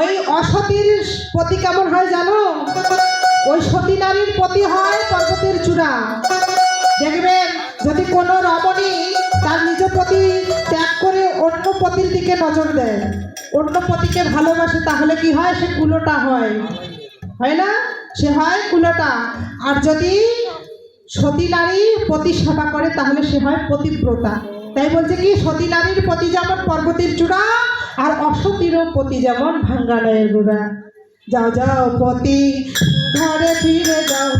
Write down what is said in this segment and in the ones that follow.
ওই অসতীর পতি কেমন হয় জানো? ওই সতী নারীর পতি হয় পর্বতের চূড়া। দেখবেন, যদি কোনো রমণী তার নিজ পতি ত্যাগ করে অন্য পতির দিকে নজর দেয়, অন্য পতিকে ভালোবাসে, তাহলে কি হয়? সে কুলোটা হয়। হয় না? সে হয় কুলোটা। আর যদি সতী নারী পতি সেবা করে, তাহলে সে হয় পতিব্রতা। তাই বলছে কি? সতী নারীর পতি যেমন পর্বতের চূড়া আর অসতীরও পতি যেমন ভাঙ্গালয়ের গোড়া যাও যাও পতি, ঘরে ফিরে যাও,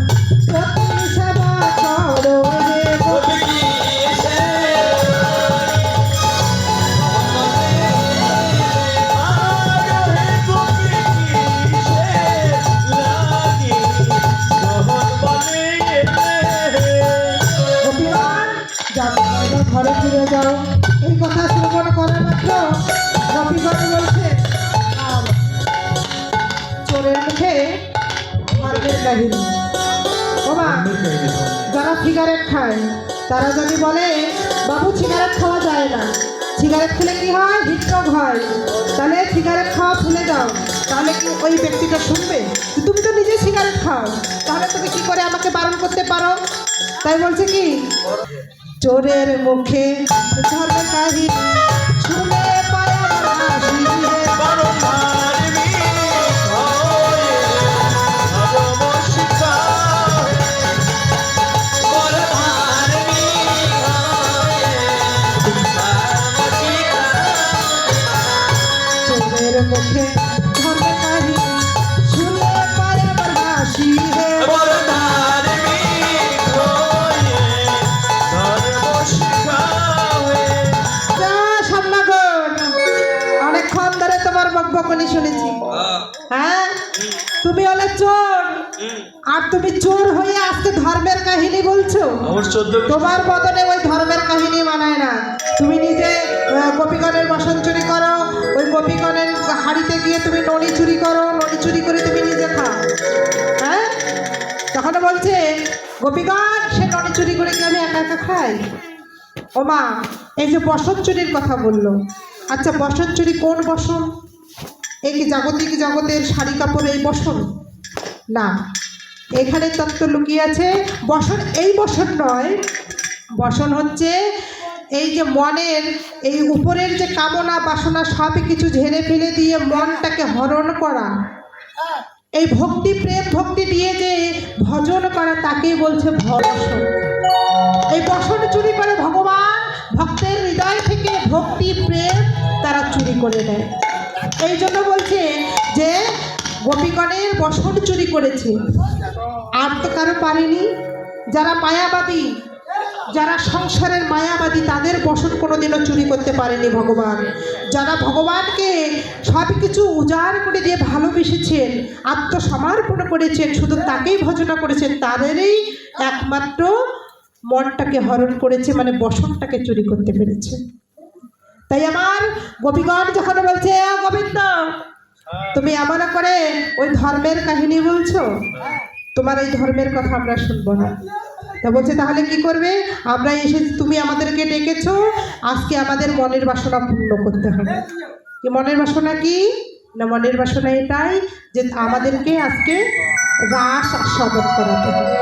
ঘরে ফিরে যাও। এই কথা শ্রবণ করা মাত্র। কাহিনী ওমা, যারা সিগারেট খায়, তারা যদি বলে, বাবু সিগারেট খাওয়া যায় না। সিগারেট খেলে কি হয়? হৃদরোগ হয়। তাহলে সিগারেট খাওয়া ভুলে যাও। তাহলে কি ওই ব্যক্তিটা শুনবে? তুমি তো নিজে সিগারেট খাও। তাহলে তুমি কি করে আমাকে বারণ করতে পারো? তাই বলছে কি? চোরের মুখে ধর্ম কাহিনী মুখে বকবকনি শুনেছি। হ্যাঁ। তুমি হলে চোর। আর তুমি চোর হয়ে আজকে ধর্মের কাহিনী বলছো? তোমার বদনে ওই ধর্মের কাহিনী মানায় না। তুমি নিজে গোপীগণের বসন চুরি করো ওই গোপীগণের হাড়িতে গিয়ে তুমি নড়ি চুরি করো নড়ি চুরি করে তুমি নিজে খাও। হ্যাঁ? তখন বলছে গোপীগণ সে নড়ি চুরি করে কি আমি একা একা খাই? ও মা এই যে বসন চুরির কথা বলল। আচ্ছা বসন চুরি কোন বসন? এই কি জাগতিক জগতের শাড়ি কাপড় এই বসন? না। এখানে তত্ত্ব লুকিয়ে আছে, বসন এই বসন নয়। বসন হচ্ছে এই যে মনের, এই উপরের যে কামনা বাসনা সব কিছু ঝেড়ে ফেলে দিয়ে মনটাকে হরণ করা। এই ভক্তি, প্রেম ভক্তি দিয়ে যে ভজন করা, তাকেই বলছে ভবসন এই বসন চুরি করে ভগবান, ভক্তের হৃদয় থেকে ভক্তি, প্রেম তারা চুরি করে নেয় এই জন্য বলছে যে গোপীগণের বসন চুরি করেছে। আর তো কারও পারেনি। যারা মায়াবাদী, যারা সংসারের মায়াবাদী, তাদের বসন কোনোদিনও চুরি করতে পারেনি ভগবান। যারা ভগবানকে সব কিছু উজাড় করে দিয়ে ভালোবেসেছেন, আত্মসমর্পণ করেছেন, শুধু তাকেই ভজনা করেছেন, তাদেরই একমাত্র মনটাকে হরণ করেছে মানে বসনটাকে চুরি করতে পেরেছে। তাই আমার গোপীগণ যখন বলছে "আ, গোবিন্দ তুমি এমন করে ওই ধর্মের কাহিনী বলছো? তোমার এই ধর্মের কথা আমরা শুনব না। তা বলছে তাহলে কি করবে? আমরা এসে তুমি আমাদেরকে ডেকেছো আজকে আমাদের মনের বাসনা পূর্ণ করতে হবে। কি মনের বাসনা কি? না মনের বাসনা এটাই যে আমাদেরকে আজকে রাস আস্বাদন করাতে হবে।